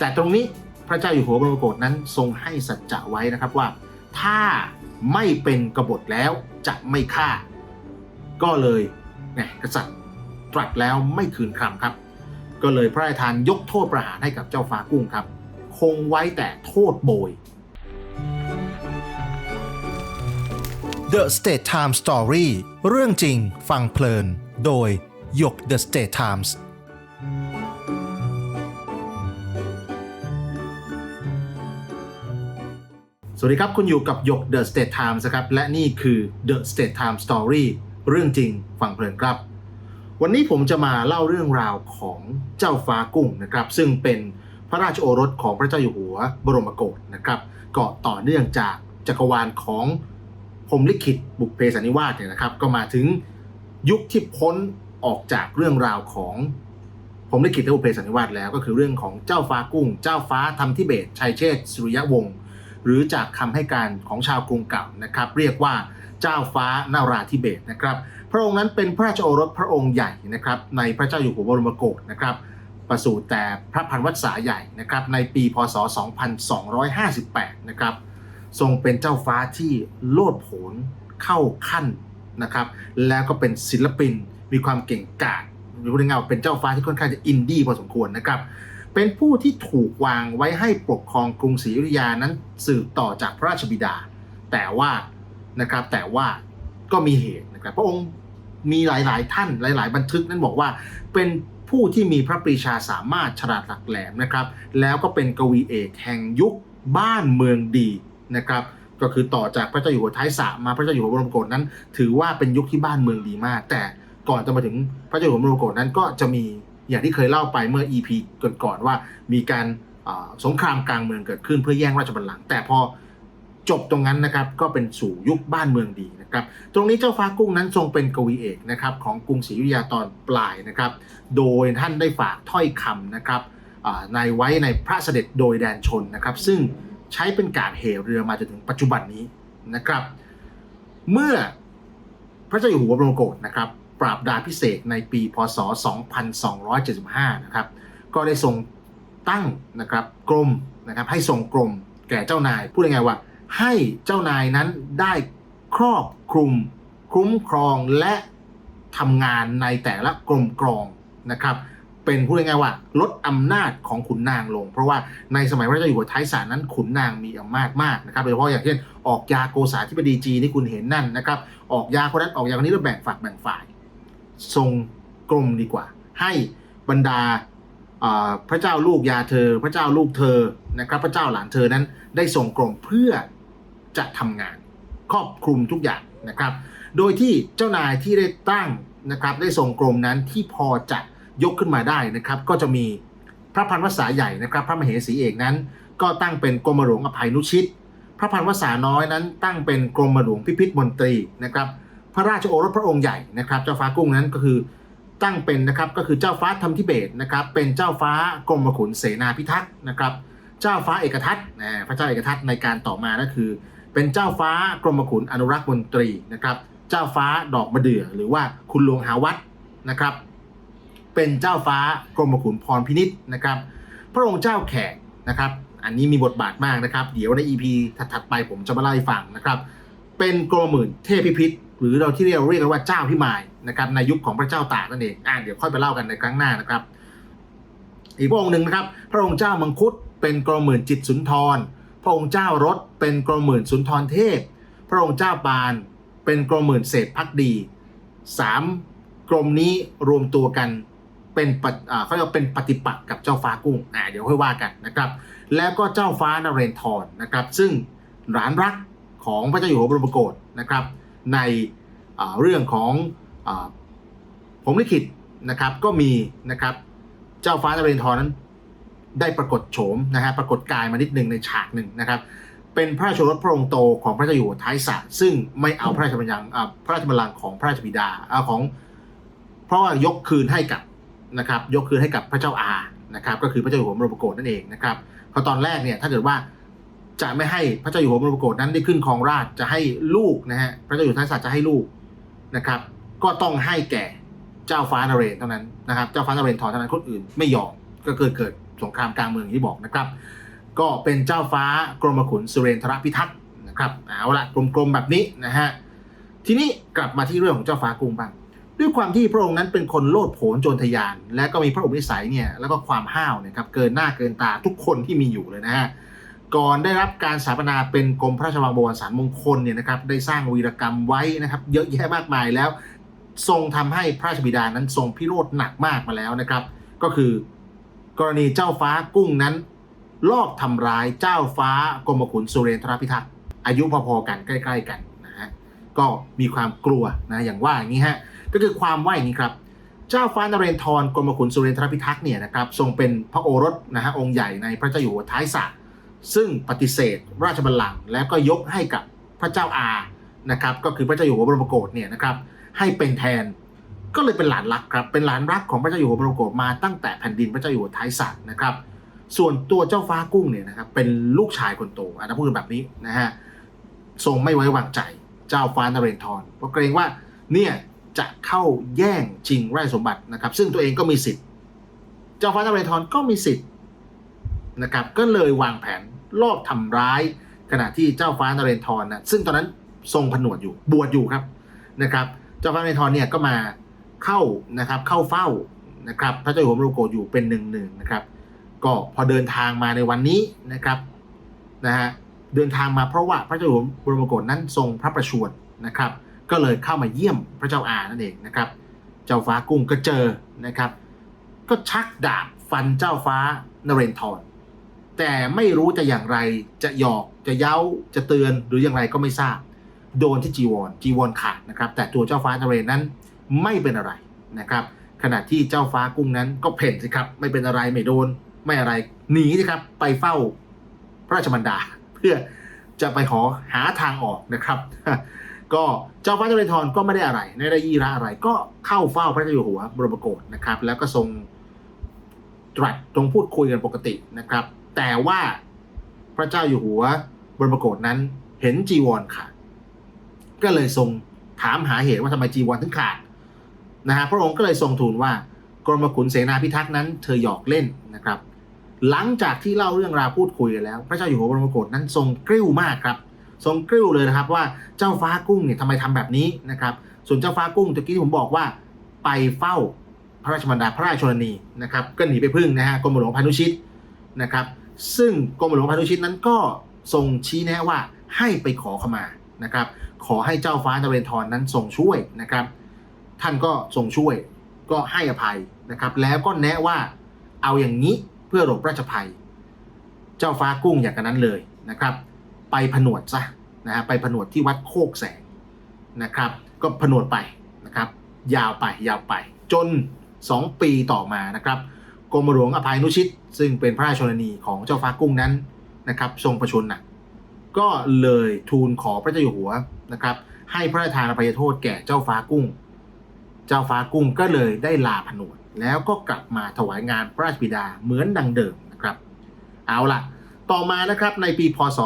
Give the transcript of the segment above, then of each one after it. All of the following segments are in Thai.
แต่ตรงนี้พระเจ้าอยู่หัวบรมโกศนั้นทรงให้สัจจะไว้นะครับว่า ถ้าไม่เป็นกบฏแล้วจะไม่ฆ่า ก็เลยเนี่ยกษัตริย์ตรัสแล้วไม่คืนคำครับ ก็เลยพระราชทานยกโทษประหารให้กับเจ้าฟ้ากุ้งครับ คงไว้แต่โทษโบย The State Times Story เรื่องจริงฟังเพลิน โดยยก The State Times สวัสดีครับ คุณอยู่กับหยก The State Times นะครับ และนี่คือ The State Times Story เรื่องจริงฟังเพลินครับ วันนี้ผมจะมาเล่าเรื่องราวของเจ้าฟ้ากุ้งนะครับ ซึ่งเป็นพระราชโอรสของพระเจ้าอยู่หัวบรมโกศนะครับก็ต่อเนื่องจากจักรวาลของพรมลิขิตบุพเพสันนิวาสเนี่ยนะครับ ก็มาถึงยุคที่พ้นออกจากเรื่องราวของพรมลิขิตและบุพเพสันนิวาสแล้ว ก็คือเรื่องของเจ้าฟ้ากุ้ง เจ้าฟ้าทำทิเบตชัยเชษสุริยะวงศ์ หรือจากคำให้การของชาวกรุงเก่านะครับ เรียกว่าเจ้าฟ้านาราธิเบศนะครับ พระองค์นั้นเป็นพระราชโอรสพระองค์ใหญ่นะครับ ในพระเจ้าอยู่หัวบรมโกศนะครับ ประสูติแต่พระพันวัษษาใหญ่นะครับ ในปีพศ 2258 นะครับ ทรงเป็นเจ้าฟ้าที่โลดโผนเข้าขั้นนะครับ แล้วก็เป็นศิลปินมีความเก่งกาจหรือพูดง่ายเป็นเจ้าฟ้าที่ค่อนข้างจะอินดี้พอสมควรนะครับ เป็นผู้ที่ถูกวางไว้ให้ปกครองกรุงศรีอยุธยานั้นสืบต่อจากพระราชบิดา แต่ว่านะครับแต่ว่าก็มีเหตุนะครับพระองค์มีหลาย ๆ ท่านหลาย ๆ บันทึกนั้นบอกว่าเป็นผู้ที่มีพระปรีชาสามารถฉลาดหลักแหลมนะครับ แล้วก็เป็นกวีเอกแห่งยุคบ้านเมืองดีนะครับก็คือต่อจากพระเจ้าอยู่หัวท้ายสามมาพระเจ้าอยู่หัวบรมโกศนั้น ถือว่าเป็นยุคที่บ้านเมืองดีมาก แต่ก่อนจะมาถึงพระเจ้าอยู่หัวบรมโกศนั้นก็จะมี อย่างที่เคยเล่าไปเมื่อ EP ก่อนๆว่ามีการสงครามกลางเมืองเกิดขึ้นเพื่อแย่งราชบัลลังก์แต่พอจบตรงนั้นนะครับก็เป็นสู่ยุคบ้านเมืองดีนะครับตรงนี้เจ้าฟ้ากุ้งนั้นทรงเป็นกวีเอกนะครับของกรุงศรีอยุธยาตอนปลายนะครับโดยท่านได้ฝากถ้อยคำนะครับในไว้ในพระเสด็จโดยแดนชนนะครับ ซึ่งใช้เป็นการเหเรือมาจนถึงปัจจุบันนี้นะครับ เมื่อพระเจ้าอยู่หัวบรมโกศนะครับ ปราบดาพิเศษในปีพศ 2275 นะครับ ก็ได้ทรงตั้งนะครับกรมนะครับให้ทรงกรมแก่เจ้านาย พูดยังไงว่า ให้เจ้านายนั้นได้ครอบคลุมคุ้มครองและทำงานในแต่ละกรมกรองนะครับ เป็นพูดง่ายๆว่า ลดอำนาจของขุนนางลง เพราะว่าในสมัยพระเจ้าอยู่หัวท้ายสารนั้นขุนนางมีอำนาจมากนะครับโดยเฉพาะอย่างเช่นออกยาโกษาธิบดีจีนที่คุณเห็นนั่นนะครับ ออกยาคนนั้นออกยาคนนี้แล้วแบ่งฝักแบ่งฝ่าย ทรงกรมดีกว่า ให้บรรดาพระเจ้าลูกยาเธอ พระเจ้าลูกเธอนะครับพระเจ้าหลานเธอนั้นได้ทรงกรมเพื่อจะทำงาน ครอบคลุมทุกอย่างนะครับ โดยที่เจ้านายที่ได้ตั้งนะครับได้ทรงกรมนั้นที่พอจะยกขึ้นมาได้นะครับ ก็จะมีพระพันวษาใหญ่นะครับ พระมเหสีเอกนั้น ก็ตั้งเป็นกรมหลวงอภัยนุชิต พระพันวษาน้อยนั้น ตั้งเป็นกรมหลวงพิพิธมนตรีนะครับ พระราชโอรสพระองค์ใหญ่นะครับเจ้าฟ้ากุ้งนั้นก็คือตั้งเป็นนะครับก็คือเจ้าฟ้าธรรมทิเบศนะครับเป็นเจ้าฟ้ากรมขุนเสนาพิทักษ์นะครับเจ้าฟ้าเอกทัตนะพระเจ้าเอกทัตในการต่อมาก็คือ เป็นเจ้าฟ้ากรมขุนอนุรักษ์มนตรีนะครับเจ้าฟ้าดอกมะเดื่อหรือว่าคุณหลวงหาวัดนะครับเป็นเจ้าฟ้ากรมขุนพรพินิษนะครับพระองค์เจ้าแขกนะครับอันนี้มีบทบาทมากนะครับ เดี๋ยวใน EP ถัดๆไปผมจะมาเล่าให้ฟังนะครับเป็นกรมหมื่นเทพพิพิธ หรือเราที่เรียกเรียกกันว่าเจ้าพิมายนะครับในยุคของพระเจ้าตากนั่นเองอ่าเดี๋ยวค่อยไปเล่ากันในครั้งหน้านะครับ อีกพระองค์หนึ่งนะครับ พระองค์เจ้ามังคุดเป็นกรมหมื่นจิตสุนทร พระองค์เจ้ารถเป็นกรมหมื่นสุนทรเทพ พระองค์เจ้าปานเป็นกรมหมื่นเศษพักดีสามกรมนี้รวมตัวกันเป็นปเขาเรียกว่าเป็นปฏิปักษ์กับเจ้าฟ้ากุ้งอ่าเดี๋ยวค่อยว่ากันนะครับ แล้วก็เจ้าฟ้านเรนทรนะครับ ซึ่งหลานรักของพระเจ้าอยู่หัวบรมโกศนะครับ ในเรื่องของอผมลิขิตนะครับก็มีนะครับเจ้าฟ้านเรนทรนั้นได้ปรากฏโฉมนะฮะปรากฏกายมานิดหนึ่งในฉากหนึ่งนะครับ เป็นพระราชโอรสพระองค์โตของพระเจ้าอยู่หัวท้ายสระซึ่งไม่เอาพระราชบัลลังก์อ่าพระราชบัลลังก์ของพระราชบิดาเอาของ เพราะว่ายกคืนให้กับนะครับยกคืนให้กับพระเจ้าอานะครับก็คือพระเจ้าอยู่หัวมรดกโกศนั่นเองนะครับเพราะตอนแรกเนี่ยถ้าเกิดว่า จะไม่ให้พระเจ้าอยู่หัวมรดกโกศนั้นได้ขึ้นครองราชจะให้ลูกนะฮะพระเจ้าอยู่ท้ายสระจะให้ลูกนะครับ ก็ต้องให้แก่เจ้าฟ้านเรนเท่านั้นนะครับ เจ้าฟ้านเรนทรเท่านั้นคนอื่นไม่ยอมก็เกิดเกิดสงครามกลางเมืองที่บอกนะครับ ก็เป็นเจ้าฟ้ากรมขุนสุเรนทรพิทักษ์นะครับเอาละกลมๆแบบนี้นะฮะทีนี้กลับมาที่เรื่องของเจ้าฟ้ากรุงบ้างด้วยความที่พระองค์นั้นเป็นคนโลดโผนโจรทยาน และก็มีพระอุปนิสัยเนี่ยแล้วก็ความห้าวเนี่ยครับเกินหน้าเกินตาทุกคนที่มีอยู่เลยนะฮะ ก่อนได้รับการสถาปนาเป็นกรมพระราชวังบวรสารมงคลเนี่ยนะครับได้สร้างวีรกรรมไว้นะครับเยอะแยะมากมายแล้ว ทรงทำให้พระราชบิดานั้นทรงพิโรธหนักมากมาแล้วนะครับ ก็คือกรณีเจ้าฟ้ากุ้งนั้น ลอบทำร้ายเจ้าฟ้ากรมขุนสุเรนทรพิทักษ์อายุพอๆกันใกล้ ๆ กันนะฮะก็มีความกลัวนะอย่างว่าอย่างนี้ฮะก็คือความว่าอย่างนี้ครับเจ้าฟ้านเรนทรกรมขุนสุเรนทรพิทักษ์เนี่ยนะครับทรงเป็นพระโอรสนะฮะองค์ใหญ่ในพระเจ้าอยู่หัวท้ายสระ ซึ่งปฏิเสธราชบัลลังก์แล้วก็ยกให้กับพระเจ้าอานะครับก็คือพระเจ้าอยู่หัวบรมโกศเนี่ยนะครับให้เป็นแทนก็เลยเป็นหลานรักครับเป็นหลานรักของพระเจ้าอยู่หัวบรมโกศมาตั้งแต่แผ่นดินพระเจ้าอยู่หัวท้ายสระนะครับ ส่วนตัวเจ้าฟ้ากุ้งเนี่ยนะครับเป็นลูกชายคนโตอะถ้าพูดแบบนี้นะฮะทรงไม่ไว้วางใจเจ้าฟ้านเรนทรเพราะเกรงว่าเนี่ยจะเข้าแย่งชิงไร่สมบัตินะครับ ซึ่งตัวเองก็มีสิทธิ์ เจ้าฟ้านเรนทรก็มีสิทธิ์ นะครับก็เลยวางแผนลอบทำร้าย ขณะที่เจ้าฟ้านเรนทรนะซึ่งตอนนั้นทรงผนวดอยู่บวชอยู่ครับนะครับ เจ้าฟ้านเรนทรเนี่ยก็มาเข้านะครับเข้าเฝ้านะครับพระเจ้าอยู่หัวมรโกอยู่เป็นหนึ่งหนึ่งนะครับก็พอเดินทางมาในวันนี้นะครับนะฮะเดินทางมาเพราะว่าพระเจ้าอยู่หัวบรมโกศนั้นทรงพระประชวรนะครับ ก็เลยเข้ามาเยี่ยมพระเจ้าอานั่นเองนะครับ เจ้าฟ้ากุ้งก็เจอนะครับ ก็ชักดาบฟันเจ้าฟ้านเรนทร แต่ไม่รู้จะอย่างไรจะหยอกจะเย้าจะเตือนหรืออย่างไรก็ไม่ทราบ โดนที่จีวรจีวรขาดนะครับแต่ตัวเจ้าฟ้านเรนนั้นไม่เป็นอะไรนะครับ ขณะที่เจ้าฟ้ากุ้งนั้นก็เพ่นสิครับ ไม่เป็นอะไรไม่โดนไม่อะไรหนีสิครับไปเฝ้าพระราชบันดา เพื่อจะไปขอหาทางออกนะครับ ก็เจ้าฟ้าเจริญทรก็ไม่ได้อะไรไม่ได้ยี่ระอะไร ก็เข้าเฝ้าพระเจ้าอยู่หัวบรมโกศนะครับ แล้วก็ทรงตรัสตรงพูดคุยกันปกตินะครับ แต่ว่าพระเจ้าอยู่หัวบรมโกศนั้นเห็นจีวรขาดก็เลยทรงถามหาเหตุว่าทำไมจีวรถึงขาดนะฮะพระองค์ก็เลยทรงทูลว่ากรมขุนเสนาพิทักษ์นั้นเธอหยอกเล่นนะครับ หลังจากที่เล่าเรื่องราวพูดคุยกันแล้ว พระเจ้าอยู่หัวบรมโกศนั้นทรงกริ้วมากครับ ทรงกริ้วเลยนะครับว่าเจ้าฟ้ากุ้งเนี่ยทำไมทำแบบนี้นะครับ ส่วนเจ้าฟ้ากุ้งตะกี้ที่ผมบอกว่าไปเฝ้าพระราชบรรดาพระราชชนนีนะครับก็หนีไปพึ่งนะฮะกรมหลวงพานุชิตนะครับ ซึ่งกรมหลวงพานุชิตนั้นก็ทรงชี้แนะว่าให้ไปขอขมานะครับ ขอให้เจ้าฟ้านเรนทรนั้นทรงช่วยนะครับ ท่านก็ทรงช่วยก็ให้อภัยนะครับ แล้วก็แนะว่าเอาอย่างนี้เพื่อหลบราชภัย เจ้าฟ้ากุ้งอย่างนั้นเลยนะครับ ไปผนวดซะนะฮะไปผนวดที่วัดโคกแสงนะครับ ก็ผนวดไปนะครับ ยาวไปยาวไป จน 2 ปีต่อมานะครับกรมหลวงอภัยนุชิต ซึ่งเป็นพระราชชนนีของเจ้าฟ้ากุ้งนั้นนะครับทรงประชนหนักก็เลยทูลขอพระเจ้าอยู่หัวนะครับ ให้พระราชทานอภัยโทษแก่เจ้าฟ้ากุ้ง เจ้าฟ้ากุ้งก็เลยได้ลาผนวด แล้วก็กลับมาถวายงานพระราชบิดาเหมือนดังเดิมนะครับ เอาล่ะ ต่อมานะครับในปีพศ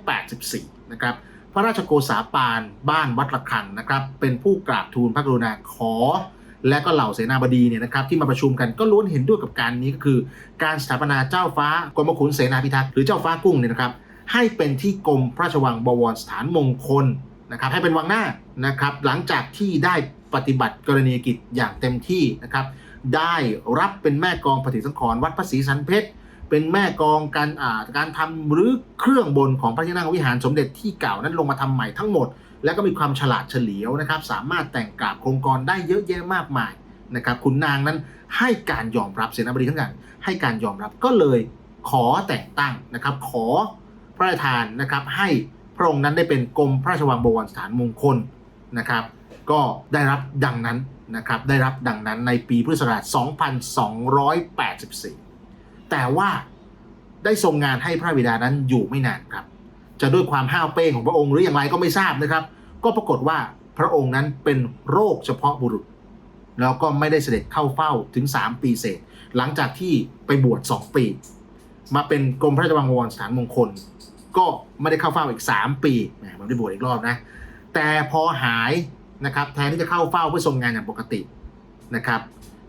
2284 นะครับพระราชโกษาปานบ้านวัดระฆังนะครับ เป็นผู้กราบทูลพระกรุณาขอ และก็เหล่าเสนาบดีเนี่ยนะครับที่มาประชุมกันก็ล้วนเห็นด้วยกับการนี้ก็คือ การสถาปนาเจ้าฟ้ากรมขุนเสนาพิทักษ์หรือเจ้าฟ้ากุ้งเนี่ยนะครับให้เป็นที่กรมพระราชวังบวรสถานมงคลนะครับให้เป็นวังหน้านะครับหลังจากที่ได้ปฏิบัติกรณีกิจอย่างเต็มที่นะครับได้รับเป็นแม่กองปฏิสังขรณ์วัดพระศรีสันเพชร เป็นแม่กองการอ่าการทำหรือเครื่องบนของพระที่นั่งวิหารสมเด็จที่เก่านั้นลงมาทำใหม่ทั้งหมด แล้วก็มีความฉลาดเฉลียวนะครับ สามารถแต่งกราบโครงกรได้เยอะแยะมากมายนะครับขุนนางนั้นให้การยอมรับเสนาบดีทั้งนั้นให้การยอมรับก็เลยขอแต่งตั้งนะครับ ขอพระราชทานนะครับ ให้พระองค์นั้นได้เป็นกรมพระราชวังบวรสถานมงคลนะครับ ก็ได้รับดังนั้นนะครับ ได้รับดังนั้นในปีพุทธศักราช 2284 แต่ว่าได้ทรงงานให้พระบิดานั้นอยู่ไม่นานครับ จะด้วยความห้าวเป้งของพระองค์หรืออย่างไรก็ไม่ทราบนะครับ ก็ปรากฏว่าพระองค์นั้นเป็นโรคเฉพาะบุรุษ แล้วก็ไม่ได้เสด็จเข้าเฝ้าถึง 3 ปีเศษ หลังจากที่ไปบวช 2 ปี มาเป็นกรมพระราชวังวรสถานมงคล ก็ไม่ได้เข้าเฝ้าอีก 3 ปีแหมมันได้บวชอีกรอบนะ แต่พอหายนะครับแทนที่จะเข้าเฝ้าเพื่อทรงงานอย่างปกตินะครับ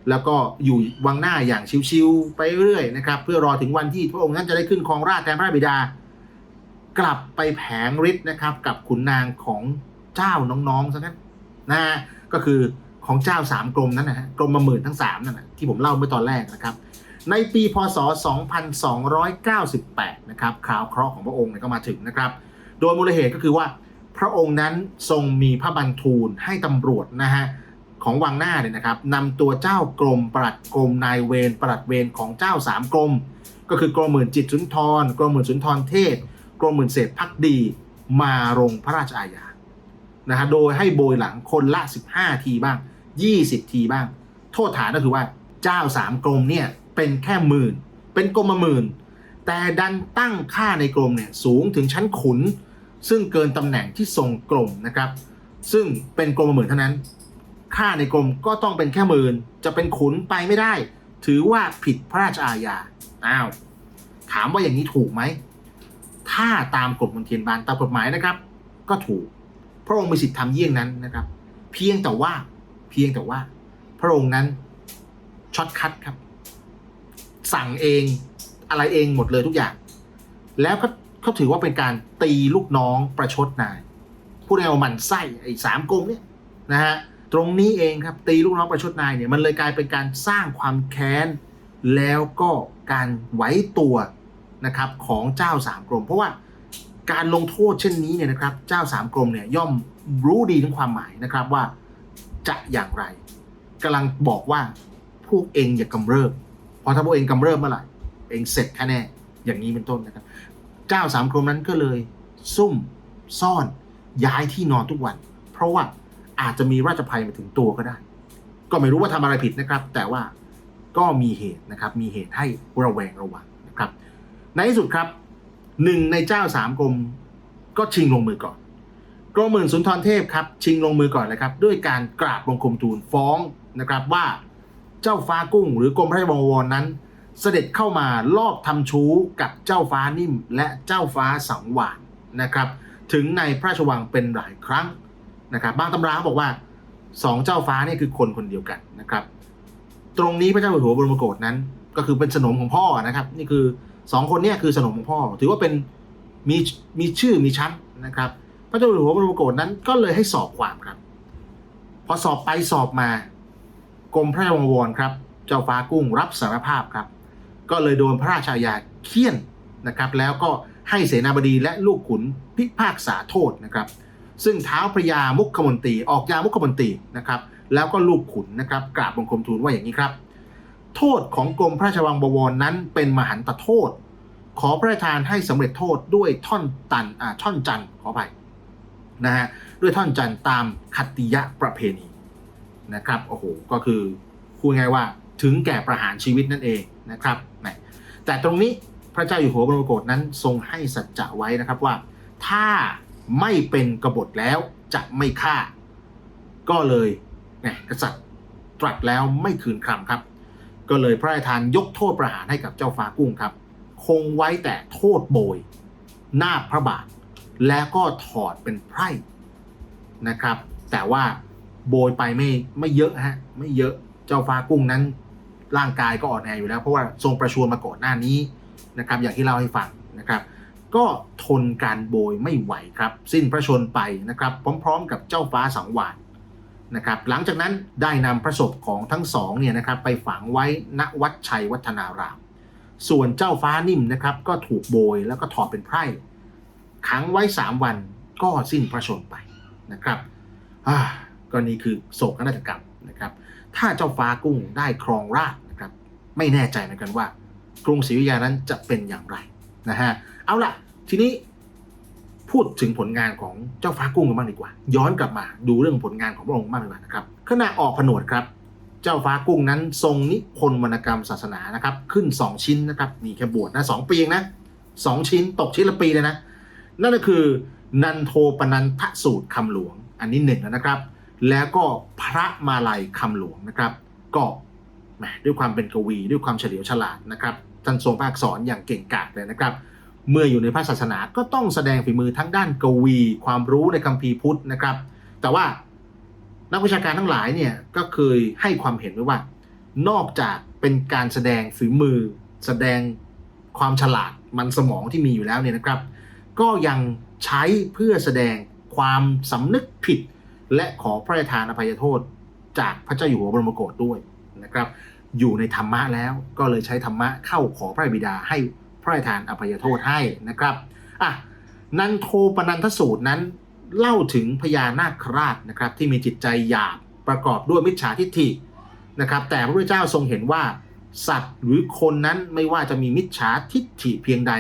แล้วก็อยู่วังหน้าอย่างชิวๆไปเรื่อยนะครับ เพื่อรอถึงวันที่พระองค์นั้นจะได้ขึ้นครองราชแทนพระบิดา กลับไปแผงฤทธิ์นะครับ กับขุนนางของเจ้าน้องๆซะงั้นนะฮะก็คือของเจ้าสามกรมนั้นนะฮะกรมมาหมื่นทั้งสามนั่นนะที่ผมเล่าเมื่อตอนแรกนะครับ ในปีพศ 2298 นะครับข่าวเคราะห์ของพระองค์ก็มาถึงนะครับ โดยมูลเหตุก็คือว่าพระองค์นั้นทรงมีพระบัญทูลให้ตำรวจนะฮะ ของวังหน้าเนี่ยนะครับนำตัวเจ้ากรมปลัดกรมนายเวรปลัดเวรของเจ้าสามกรม ก็คือกรมหมื่นจิตสุนทร กรมหมื่นสุนทรเทพกรมหมื่นเศรษฐพักดีมาลงพระราชอาญานะฮะโดยให้โบยหลังคนละ 15 ทีบ้าง 20 ทีบ้าง โทษฐานก็คือว่าเจ้าสามกรมเนี่ยเป็นแค่หมื่น เป็นกรมมาหมื่น แต่ดันตั้งค่าในกรมเนี่ยสูงถึงชั้นขุน ซึ่งเกินตำแหน่งที่ทรงกรมนะครับ ซึ่งเป็นกรมมาหมื่นเท่านั้น ค่าในกรมก็ต้องเป็นแค่หมื่นจะเป็นขุนไปไม่ได้ ถือว่าผิดพระราชอาญาอ้าวถามว่าอย่างนี้ถูกไหม ถ้าตามกฎมนเทียนบานตามกฎหมายนะครับ ก็ถูก พระองค์มีสิทธิ์ทำเยี่ยงนั้นนะครับ เพียงแต่ว่าเพียงแต่ว่า พระองค์นั้นช็อตคัดครับ สั่งเองอะไรเองหมดเลยทุกอย่าง แล้วก็เขาถือว่าเป็นการตีลูกน้องประชดนายพูดง่ายๆว่ามันไส้ไอ้สามกงเนี่ยนะฮะ ตรงนี้เองครับตีลูกน้องประชดนายเนี่ยมันเลยกลายเป็นการสร้างความแค้น แล้วก็การไหวตัวนะครับของเจ้าสามกรม เพราะว่าการลงโทษเช่นนี้เนี่ยนะครับเจ้าสามกรมเนี่ยย่อมรู้ดีถึงความหมายนะครับว่าจะอย่างไรกำลังบอกว่าพวกเองอย่ากำเริบเพราะถ้าพวกเองกำเริบเมื่อไหร่เองเสร็จแค่แน่อย่างนี้เป็นต้นนะครับ เจ้าสามกรมนั้นก็เลยซุ่มซ่อนย้ายที่นอนทุกวัน เพราะว่า อาจจะมีราชภัยมาถึงตัวก็ได้ ก็ไม่รู้ว่าทำอะไรผิดนะครับ แต่ว่าก็มีเหตุนะครับ มีเหตุให้ระแวงระวังนะครับ ในที่สุดครับหนึ่งในเจ้าสามกรมก็ชิงลงมือก่อนกรมหมื่นสุนทรเทพครับ ชิงลงมือก่อนเลยครับ ด้วยการกราบบังคมทูลฟ้องนะครับว่าเจ้าฟ้ากุ้ง หรือกรมพระราชวังวรนั้น เสด็จเข้ามาลอบทำชู้กับเจ้าฟ้านิ่ม และเจ้าฟ้าสังวานนะครับ ถึงในพระราชวังเป็นหลายครั้ง นะครับบางตำราบอกว่าสองเจ้าฟ้านี่คือคนคนเดียวกันนะครับ ตรงนี้พระเจ้าอยู่หัวบรมโกศนั้น ก็คือเป็นสนมของพ่อนะครับ นี่คือสองคนเนี้คือสนมของพ่อ ถือว่าเป็นมีมีชื่อมีชั้นนะครับ พระเจ้าอยู่หัวบรมโกศนั้นก็เลยให้สอบความครับ พอสอบไปสอบมากรมพระราชวังวรครับ เจ้าฟ้ากุ้งรับสารภาพครับ ก็เลยโดนพระราชาญาเคี่ยนนะครับ แล้วก็ให้เสนาบดีและลูกขุนพิพากษาโทษนะครับ ซึ่งเท้าวพระยามุขมนตรีออกยามุขมนตรีนะครับ แล้วก็ลูกขุนนะครับกราบบังคมทูลว่าอย่างนี้ครับ โทษของกรมพระราชวังบวรนั้นเป็นมหันตโทษ ขอพระราชทานให้สำเร็จโทษด้วยท่อนตันอ่าท่อนจันขอไปนะฮะด้วยท่อนจันตามคัตติยะประเพณีนะครับโอ้โหก็คือพูดง่ายว่าถึงแก่ประหารชีวิตนั่นเองนะครับแหมแต่ตรงนี้พระเจ้าอยู่หัวบรมโกศนั้นทรงให้สัจจะไว้นะครับว่า ถ้า ไม่เป็นกบฏแล้วจะไม่ฆ่า ก็เลยแหมกษัตริย์ตรัสแล้วไม่คืนคำครับ ก็เลยพระราชทานยกโทษประหารให้กับเจ้าฟ้ากุ้งครับ คงไว้แต่โทษโบย หน้าพระบาท แล้วก็ถอดเป็นไพร่นะครับ แต่ว่าโบยไปไม่ไม่เยอะฮะไม่เยอะเจ้าฟ้ากุ้งนั้น ร่างกายก็อ่อนแออยู่แล้วเพราะว่าทรงประชวรมาก่อนหน้านี้นะครับ อย่างที่เล่าให้ฟังนะครับ ก็ทนการโบยไม่ไหวครับ สิ้นพระชนไปนะครับ พร้อมๆ กับเจ้าฟ้าสังวานนะครับ หลังจากนั้นได้นำพระศพของทั้งสองเนี่ยนะครับไปฝังไว้ณวัดชัยวัฒนาราม ส่วนเจ้าฟ้านิ่มนะครับ ก็ถูกโบยแล้วก็ถอดเป็นไพร่ขังไว้ 3 วันก็สิ้นพระชนไปนะครับอ่าก็นี่คือโศกนาฏกรรมนะครับ ถ้าเจ้าฟ้ากุ้งได้ครองราชนะครับ ไม่แน่ใจเหมือนกันว่า กรุงศรีอยุธยานั้นจะเป็นอย่างไรนะฮะ เอาล่ะ ทีนี้พูดถึงผลงานของเจ้าฟ้ากุ้งกันบ้างดีกว่า ย้อนกลับมาดูเรื่องผลงานของพระองค์บ้างดีกว่านะครับขณะออกผนวดครับ เจ้าฟ้ากุ้งนั้นทรงนิพนธ์วรรณกรรมศาสนานะครับ ขึ้น 2 ชิ้นนะครับมีแค่บวชนะสองปีเองนะสองชิ้นตกชิ้นละปีเลยนะ นั่นก็คือ นันโทปนันทสูตรคำหลวง อันนี้หนึ่งแล้วนะครับ แล้วก็พระมาลัยคำหลวงนะครับ ก็แหมด้วยความเป็นกวีด้วยความเฉลียวฉลาดนะครับท่านทรงพระอักษรอย่างเก่งกาจเลยนะครับ เมื่ออยู่ในพระศาสนาก็ต้องแสดงฝีมือทั้งด้านกวี ความรู้ในคัมภีร์พุทธนะครับ แต่ว่านักวิชาการทั้งหลายเนี่ยก็เคยให้ความเห็นไว้ว่า นอกจากเป็นการแสดงฝีมือ แสดงความฉลาดมันสมองที่มีอยู่แล้วเนี่ยนะครับ ก็ยังใช้เพื่อแสดงความสำนึกผิด และขอพระราชทานอภัยโทษ จากพระเจ้าอยู่หัวบรมโกศด้วยนะครับ อยู่ในธรรมะแล้วก็เลยใช้ธรรมะเข้าขอพระบิดาให้ พระราชทานอภัยโทษให้นะครับอะนันโทปนันทสูตรนั้นเล่าถึงพญานาคราชนะครับที่มีจิตใจหยาบประกอบด้วยมิจฉาทิฏฐินะครับแต่พระพุทธเจ้าทรงเห็นว่า สัตว์หรือคนนั้นไม่ว่าจะมีมิจฉาทิฏฐิเพียงใด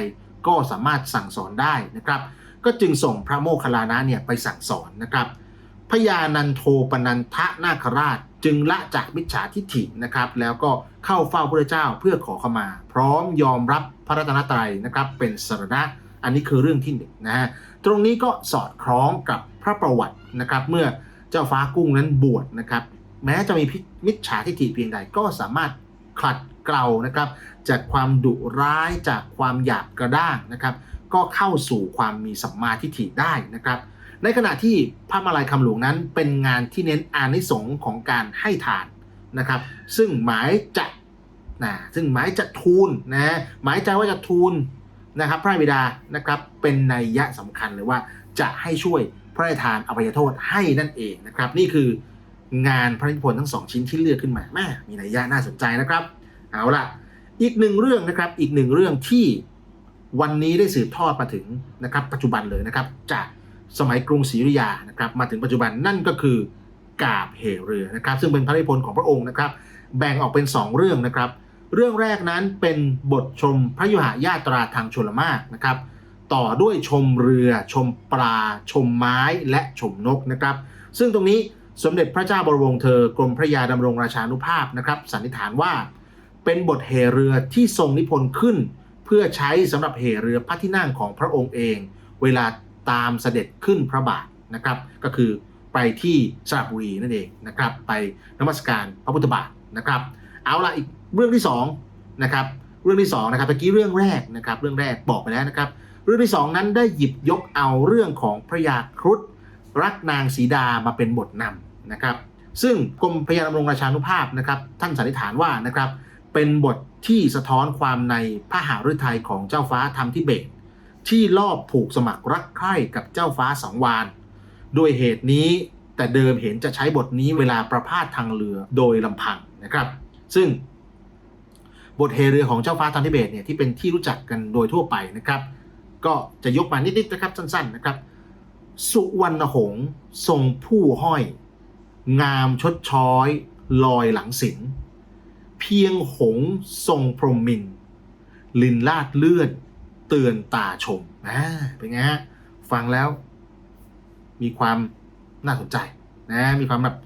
ก็สามารถสั่งสอนได้นะครับ ก็จึงส่งพระโมคคัลลานะเนี่ยไปสั่งสอนนะครับ พญานันโทปนันทะนาคราช จึงละจากมิจฉาทิฏฐินะครับ แล้วก็เข้าเฝ้าพระเจ้าเพื่อขอขมา พร้อมยอมรับพระรัตนตรัยนะครับ เป็นสรณะ อันนี้คือเรื่องที่หนึ่งนะฮะตรงนี้ก็สอดคล้องกับพระประวัตินะครับ เมื่อเจ้าฟ้ากุ้งนั้นบวชนะครับ แม้จะมีมิจฉาทิฏฐิเพียงใดก็สามารถขัดเกลานะครับ จากความดุร้ายจากความหยาบกระด้างนะครับ ก็เข้าสู่ความมีสัมมาทิฏฐิได้นะครับ ในขณะที่พระมาลัยคำหลวงนั้นเป็นงานที่เน้นอานิสงส์ของการให้ทานนะครับ ซึ่งหมายจะนะซึ่งหมายจะทูลนะหมายใจว่าจะทูลนะครับ พระบิดานะครับเป็นนัยยะสำคัญเลยว่าจะให้ช่วยพระราชทานอภัยโทษให้นั่นเองนะครับ นี่คืองานพระนิพนธ์ทั้งสองชิ้นที่เลือกขึ้นมาแม่มีนัยยะน่าสนใจนะครับเอาล่ะอีกหนึ่งเรื่องนะครับอีกหนึ่งเรื่องที่วันนี้ได้สืบทอดมาถึงนะครับ ปัจจุบันเลยนะครับจาก สมัยกรุงศรีอยุธยานะครับมาถึงปัจจุบันนั่นก็คือกาบเหเรือนะครับ ซึ่งเป็นพระนิพนธ์ของพระองค์นะครับ แบ่งออกเป็น 2 เรื่องนะครับ เรื่องแรกนั้นเป็นบทชมพระยุหญาตราทางชลมากนะครับ ต่อด้วยชมเรือ ชมปลา ชมไม้และชมนกนะครับ ซึ่งตรงนี้สมเด็จพระเจ้าบรมวงศ์เธอกรมพระยาดำรงราชานุภาพนะครับสันนิษฐานว่า เป็นบทเหเรือที่ทรงนิพนธ์ขึ้น เพื่อใช้สำหรับเหเรือพระที่นั่งของพระองค์เอง เวลา ตามเสด็จขึ้นพระบาทนะครับ ก็คือไปที่สระบุรีนั่นเองนะครับ ไปนมัสการพระพุทธบาทนะครับ เอาละอีกเรื่องที่สองนะครับเรื่องที่สองนะครับเมื่อกี้เรื่องแรกนะครับ เรื่องแรกบอกไปแล้วนะครับ เรื่องที่สองนั้นได้หยิบยกเอาเรื่องของพระยาครุฑรักนางสีดามาเป็นบทนำนะครับ ซึ่งกรมพยาดำรงราชานุภาพนะครับ ท่านสันนิษฐานว่านะครับ เป็นบทที่สะท้อนความในพระหฤทัยของเจ้าฟ้าธรรมทิเบต ที่ลอบผูกสมัครรักใคร่กับเจ้าฟ้าสังวานด้วยเหตุนี้แต่เดิมเห็นจะใช้บทนี้เวลาประพาสทางเรือโดยลำพังนะครับ ซึ่งบทเฮเรือของเจ้าฟ้าธรรมทิเบตเนี่ยที่เป็นที่รู้จักกันโดยทั่วไปนะครับ ก็จะยกมานิดๆนะครับสั้นๆนะครับ สุวรรณหงษ์ทรงผู้ห้อย งามชดช้อย ลอยหลังสินเพียงหงส์ทรงพรหมมิน ลินลาดเลื่อน เตือนตาชมอ่าเป็นไงฮะฟังแล้ว มีความน่าสนใจนะ มีความแบบ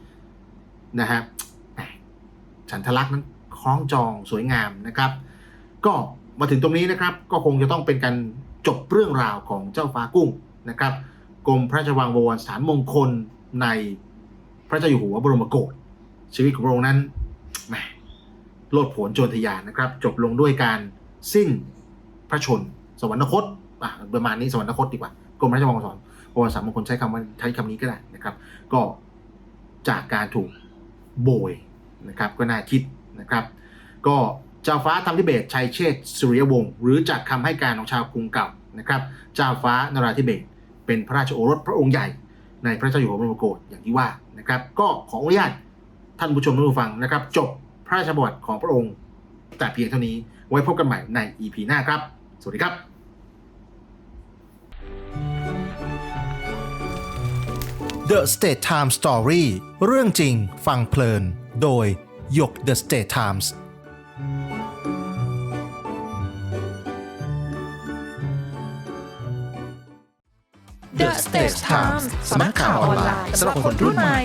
นะฮะฉันทลักษณ์นั้นคล้องจองสวยงามนะครับ ก็มาถึงตรงนี้นะครับ ก็คงจะต้องเป็นการจบเรื่องราวของเจ้าฟ้ากุ้งนะครับกรมพระราชวังบวรสานมงคลในพระเจ้าอยู่หัวบรมโกศชีวิตของพระองค์นั้นแหมโลดโผนโจรทยานนะครับ จบลงด้วยการสิ้นพระชน สวรรคตอะประมาณนี้สวรรคตดีกว่ากรมราชวังสอนบวรสถานมงคลใช้คำว่าใช้คำนี้ก็ได้นะครับ ก็จากการถูกโบยนะครับก็น่าคิดนะครับ ก็เจ้าฟ้าธรรมทิเบตชัยเชษสุริยวงศ์หรือจากคำให้การของชาวกรุงเก่านะครับ เจ้าฟ้านราธิเบศเป็นพระราชโอรสพระองค์ใหญ่ในพระเจ้าอยู่หัวบรมโกศอย่างที่ว่านะครับ ก็ขออนุญาตท่านผู้ชมท่านผู้ฟังนะครับ จบพระราชประวัติของพระองค์แต่เพียงเท่านี้ไว้พบกันใหม่ใน EP หน้าครับ สวัสดีครับ The State Time Story เรื่องจริงฟังเพลิน โดยหยก The State Times The Stage Times สำนักข่าวออนไลน์สำหรับคนรุ่นใหม่